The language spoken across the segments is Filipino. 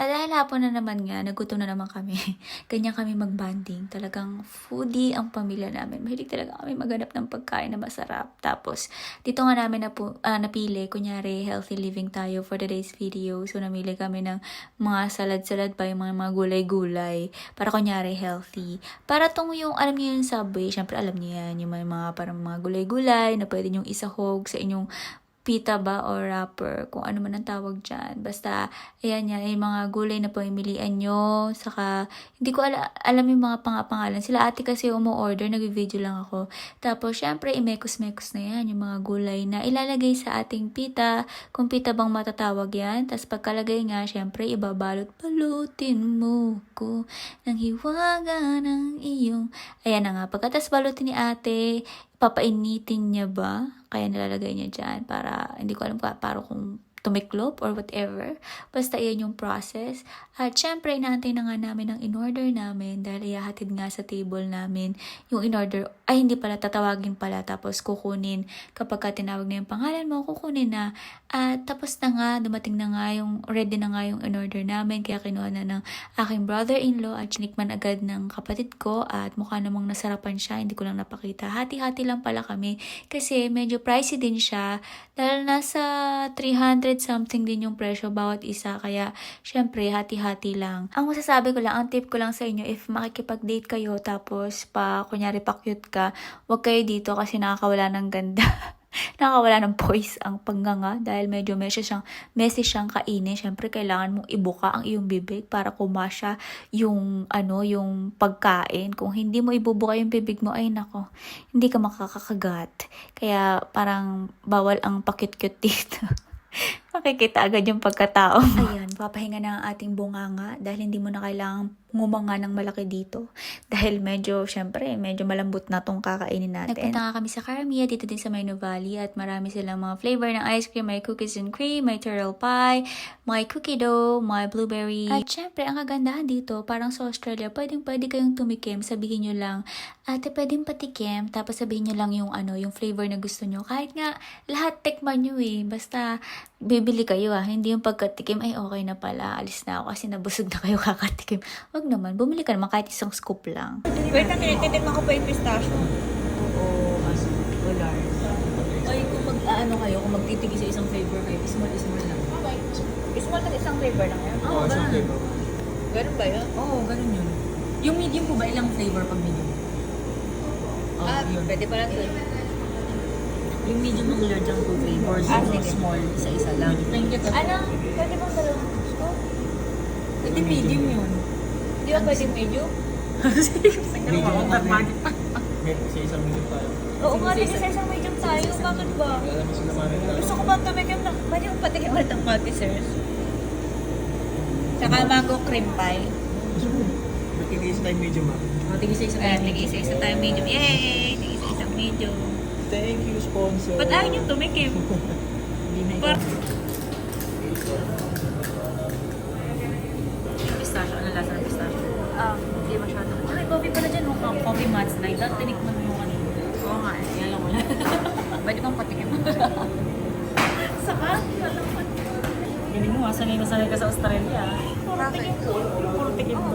At dahil hapon na naman nga, nagutom na naman kami. Ganyan kami mag-banding. Talagang foodie ang pamilya namin. Mahilig talaga kami maghanap ng pagkain na masarap. Tapos, dito nga namin napu, ah, napili, kunyari, healthy living tayo for today's video. So, namili kami ng mga salad-salad pa, yung mga, mga gulay-gulay. Para kunyari, healthy. Para tong yung, alam niyo yung subway, syempre alam niyo yan, yung mga parang mga gulay-gulay na pwede niyong isahog sa inyong pita ba or wrapper, kung ano man ang tawag dyan. Basta, ayan yan, yung mga gulay na pamimilian nyo. Saka, hindi ko ala- alam yung mga pangapangalan. Sila ate kasi umu-order, nag-video lang ako. Tapos, syempre, imekos-mekos na yan, yung mga gulay na ilalagay sa ating pita. Kung pita bang matatawag yan. Tapos, pagkalagay nga, syempre, ibabalot. Balutin mo ko ng hiwaga ng iyong... Ayan na nga. Pagkatas balutin ni ate, papainitin niya ba? Kaya nilalagay niya dyan para, hindi ko alam pa, para kung tumiklop or whatever. Basta iyan yung process. At syempre, inaantay na nga namin ang in-order namin dahil ihahatid nga sa table namin yung in-order. Ay, hindi pala, tatawagin pala. Tapos kukunin, kapag ka tinawag na yung pangalan mo, kukunin na. At tapos na nga, dumating na nga yung, ready na nga yung in-order namin. Kaya kinuha na ng aking brother-in-law at chinikman agad ng kapatid ko. At mukha namang nasarapan siya, hindi ko lang napakita. Hati-hati lang pala kami. Kasi medyo pricey din siya. Dahil nasa 300 something din yung presyo bawat isa. Kaya, syempre, hati-hati lang. Ang masasabi ko lang, ang tip ko lang sa inyo, if makikipag-date kayo, tapos pa, kunyari pa cute ka, huwag kayo dito kasi nakakawala ng ganda. nakakawala ng voice ang pangganga dahil medyo messy siyang, messy siyang kainin. Syempre, kailangan mong ibuka ang iyong bibig para kumasya yung, ano, yung pagkain. Kung hindi mo ibubuka yung bibig mo, ay nako, hindi ka makakakagat. Kaya, parang bawal ang pakit-cute dito. Makikita agad yung pagkatao. Ayan, papahinga na ang ating bunganga dahil hindi mo na kailangang ngumanga ng malaki dito. Dahil medyo, syempre, medyo malambot na tong kakainin natin. Nagpunta nga kami sa Caramia dito din sa Maino Valley at marami silang mga flavor ng ice cream. May cookies and cream, may turtle pie, may cookie dough, may blueberry. At syempre, ang kagandahan dito, parang sa Australia, pwedeng pwede kayong tumikim. Sabihin nyo lang, ate, pwedeng patikim. Tapos sabihin nyo lang yung ano, yung flavor na gusto nyo. Kahit nga, lahat tikman nyo eh. Basta, bibili kayo ah. Hindi yung pagkatikim, ay okay na pala. Alis na ako kasi nabusog na kayo kakatikim. Wag naman, bumili ka naman kahit isang scoop lang. Wait lang, tinitikman ko pa yung pistachio. Oo, as dollars. Ay, kung mag, ano kayo, kung magtitigi sa isang flavor kayo, small, small lang. Small na isang flavor lang yan. Oo, ganun. Ganun ba yun? Oo, ganun yun. Yung medium po ba, ilang flavor pag medium? Oo, ah, yun. pwede pala to. Yung medium ng large ang two flavors. Ah, yung sige. small, isa-isa lang. Thank you. Ano? Pwede bang dalawang gusto? Ito medium yun. Di ba pwede medium? Medium ako, market pa. May sa isang minute tayo. Oo nga, din sa isang medium tayo. Bakit ba? Mo tayo. Gusto ko ba tumikim na? Pwede mo patikim ulit ang Maltesers? Saka mango cream pie. Nakinis tayo medyo ma'am. O, tigil sa isa lagi sa isa tayo medium. Yay! Lagi sa isang medium. Thank you, sponsor. Ba't ayaw niyong tumikim? Hindi na coffee pala dyan. Oh, coffee mats na. Dahil tinikman mo yung kanina. Oo nga, eh, yan lang wala. Pwede bang patikim mo? Saka? Galing mo, ah, sanay na sanay ka sa Australia. Puro tikim ko. Puro tikim ko.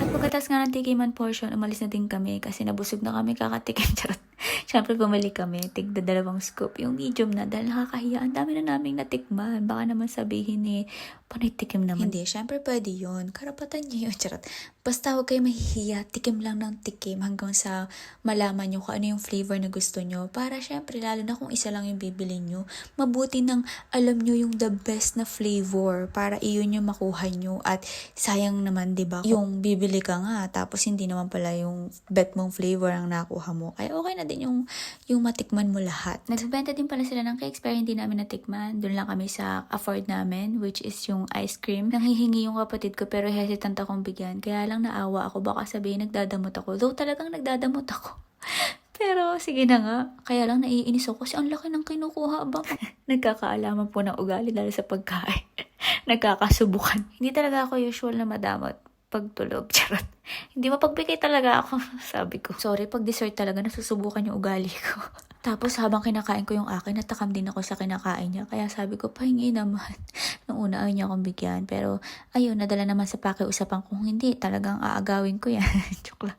At pagkatas nga ng tikiman portion, umalis na din kami kasi nabusog na kami kakatikim. Charot. Siyempre, bumili kami. Tigda dalawang scoop. Yung medium na dahil nakakahiya. Ang dami na naming natikman. Baka naman sabihin eh, panay tikim naman. Hindi, siyempre pwede yun. Karapatan niyo yun. Charot. Basta huwag kayo mahihiya. Tikim lang ng tikim hanggang sa malaman nyo kung ano yung flavor na gusto nyo. Para syempre, lalo na kung isa lang yung bibili nyo, mabuti nang alam nyo yung the best na flavor para iyon yung makuha nyo. At sayang naman, di ba? Yung bibili ka nga, tapos hindi naman pala yung bet mong flavor ang nakuha mo. Kaya okay na din yung, yung matikman mo lahat. Nagbenta din pala sila ng cakes pero hindi namin natikman. Doon lang kami sa afford namin, which is yung ice cream. Nanghihingi yung kapatid ko pero hesitant akong bigyan. Kaya lang naawa ako. Baka sabihin nagdadamot ako. Though talagang nagdadamot ako. Pero sige na nga. Kaya lang naiinis ako kasi ang laki ng kinukuha ba? Nagkakaalaman po ng ugali dahil sa pagkain. Nagkakasubukan. Hindi talaga ako usual na madamot pagtulog. Charot. Hindi mapagbigay talaga ako. Sabi ko. Sorry, pag dessert talaga nasusubukan yung ugali ko. Tapos habang kinakain ko yung akin, natakam din ako sa kinakain niya. Kaya sabi ko, pahingi naman. Nung una ayaw niya akong bigyan. Pero ayun, nadala naman sa pakiusapan kung hindi, talagang aagawin ko yan. Joke.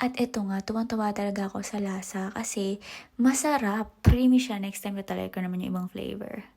At eto nga, tuwang-tuwa talaga ako sa lasa kasi masarap. Creamy siya. Next time na talaga ko naman yung ibang flavor.